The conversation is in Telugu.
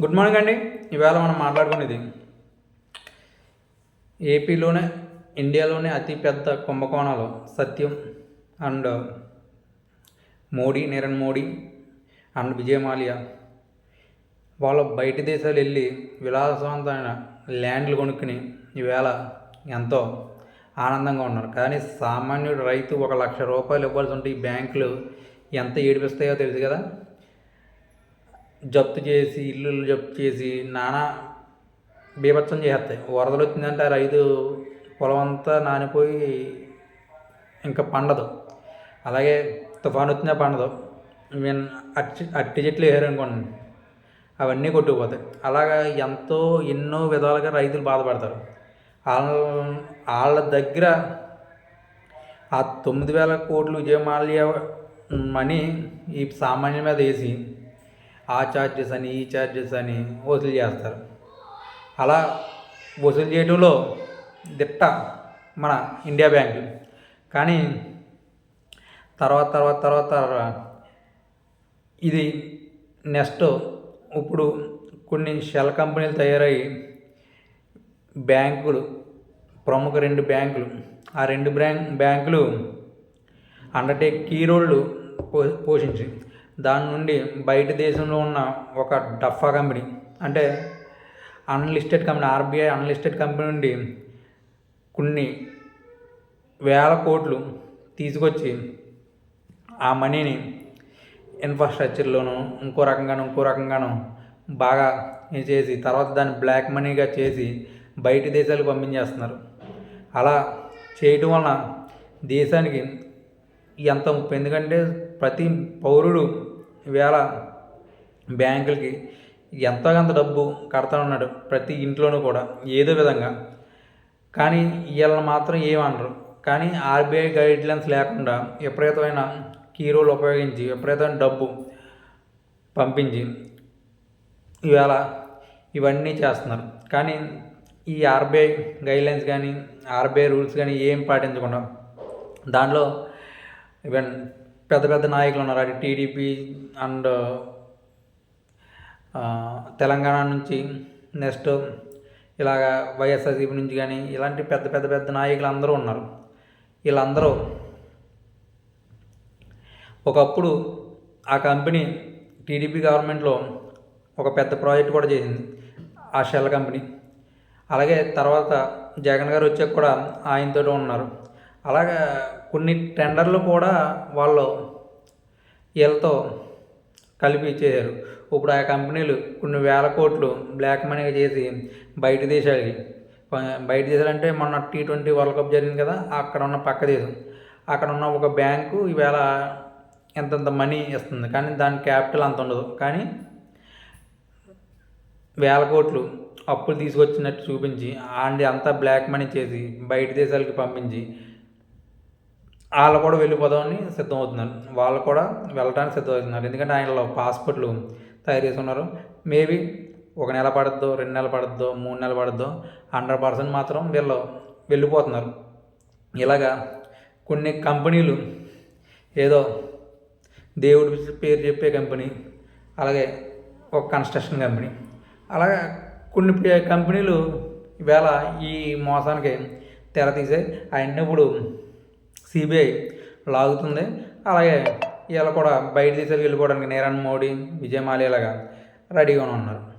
గుడ్ మార్నింగ్ అండి. ఈవేళ మనం మాట్లాడుకునేది ఏపీలోనే ఇండియాలోనే అతిపెద్ద కుంభకోణాలు సత్యం అండ్ మోడీ నీరన్ మోడీ అండ్ విజయమాల్యా వాళ్ళు బయట దేశాలు వెళ్ళి విలాసవంతమైన ల్యాండ్లు కొనుక్కుని ఈవేళ ఎంతో ఆనందంగా ఉన్నారు. కానీ సామాన్యుడు రైతు ఒక లక్ష రూపాయలు ఇవ్వాల్సి ఉంటే ఈ బ్యాంకులు ఎంత ఏడిపిస్తాయో తెలుసు కదా? జప్తు చేసి ఇల్లు జప్తు చేసి నానా బీభత్సం చేస్తాయి వరదలు వచ్చిందంటే ఆ రైతు పొలం అంతా నానిపోయి ఇంకా పండదు. అలాగే తుఫాన్ వచ్చినా పండదు. మీన్ అట్టి అట్టి చెట్లు వేసారనుకోండి అవన్నీ కొట్టుకుపోతాయి. అలాగా ఎంతో ఎన్నో విధాలుగా రైతులు బాధపడతారు. వాళ్ళ వాళ్ళ దగ్గర ఆ తొమ్మిది వేల కోట్లు విజయమాల్య మనీ ఈ సామాన్యం మీద వేసి ఆ ఛార్జెస్ అని ఈ ఛార్జెస్ అని వసూలు చేస్తారు. అలా వసూలు చేయడంలో దిట్ట మన ఇండియా బ్యాంక్. కానీ తర్వాత తర్వాత తర్వాత తర్వాత ఇది నెక్స్ట్ ఇప్పుడు కొన్ని షెల్ కంపెనీలు తయారయ్యి బ్యాంకులు ప్రముఖ రెండు బ్యాంకులు ఆ రెండు బ్యాంక్ బ్యాంకులు అండర్టేక్ కీ రోళ్ళు పో పోషించింది దాని నుండి బయట దేశంలో ఉన్న ఒక డఫా కంపెనీ అంటే unlisted company RBI unlisted company నుండి కొన్ని వేల కోట్లు తీసుకొచ్చి ఆ మనీని ఇన్ఫ్రాస్ట్రక్చర్లోనూ ఇంకో రకంగాను ఇంకో రకంగాను బాగా చేసి తర్వాత దాన్ని బ్లాక్ మనీగా చేసి బయట దేశాలకు పంపించేస్తున్నారు. అలా చేయటం వలన దేశానికి ఎంత ముప్పు? ఎందుకంటే ప్రతి పౌరుడు వేళ బ్యాంకులకి ఎంతో కొంత డబ్బు కడతా ఉన్నాడు ప్రతి ఇంట్లోనూ కూడా ఏదో విధంగా. కానీ వీళ్ళని మాత్రం ఏమనరు కానీ ఆర్బీఐ గైడ్లైన్స్ లేకుండా విపరీతమైన కీరోలు ఉపయోగించి విపరీతమైన డబ్బు పంపించి ఇవాళ ఇవన్నీ చేస్తున్నారు. కానీ ఈ ఆర్బీఐ గైడ్లైన్స్ కానీ ఆర్బీఐ రూల్స్ కానీ ఏం పాటించకుండా దాంట్లో ఈవెన్ పెద్ద పెద్ద నాయకులు ఉన్నారు. అది టీడీపీ అండ్ తెలంగాణ నుంచి నెక్స్ట్ ఇలాగ వైఎస్ఆర్సీపీ నుంచి కానీ ఇలాంటి పెద్ద పెద్ద పెద్ద నాయకులు అందరూ ఉన్నారు. వీళ్ళందరూ ఒకప్పుడు ఆ కంపెనీ టీడీపీ గవర్నమెంట్లో ఒక పెద్ద ప్రాజెక్ట్ కూడా చేసింది. ఆ షెల్ కంపెనీ. అలాగే తర్వాత జగన్ గారు వచ్చాక కూడా ఆయనతో ఉన్నారు. అలాగా కొన్ని టెండర్లు కూడా వాళ్ళు వీళ్ళతో కలిపి ఇచ్చేసారు ఇప్పుడు ఆ కంపెనీలు కొన్ని వేల కోట్లు బ్లాక్ మనీగా చేసి బయట దేశాలకి బయట దేశాలంటే మొన్న టీ ట్వంటీ వరల్డ్ కప్ జరిగింది కదా అక్కడ ఉన్న పక్క దేశం. అక్కడ ఉన్న ఒక బ్యాంకు ఈవేళ ఎంతంత మనీ ఇస్తుంది. కానీ దాని క్యాపిటల్ అంత ఉండదు. కానీ వేల కోట్లు అప్పులు తీసుకొచ్చినట్టు చూపించి అండి అంతా బ్లాక్ మనీ చేసి బయట దేశాలకి పంపించి వాళ్ళు కూడా వెళ్ళిపోదామని సిద్ధమవుతున్నారు వాళ్ళు కూడా వెళ్ళడానికి సిద్ధమవుతున్నారు ఎందుకంటే ఆయనలో పాస్పోర్ట్లు తయారు చేసి ఉన్నారు మేబీ ఒక నెల పడద్దో రెండు నెలలు పడద్దో మూడు నెలలు పడద్దో హండ్రెడ్ పర్సెంట్ మాత్రం వీళ్ళు వెళ్ళిపోతున్నారు. ఇలాగా కొన్ని కంపెనీలు ఏదో దేవుడి పేరు చెప్పే కంపెనీ అలాగే ఒక కన్స్ట్రక్షన్ కంపెనీ అలాగే కొన్ని కంపెనీలు వేళ ఈ మోసానికి తెర తీసాయి అవన్నీ ఇప్పుడు సిబిఐ లాగుతుంది. అలాగే వీళ్ళు కూడా బయట దేశాలకు వెళ్ళిపోవడానికి నీరన్ మోడీ విజయ్ మాల్యాలాగా రెడీగా ఉన్నారు.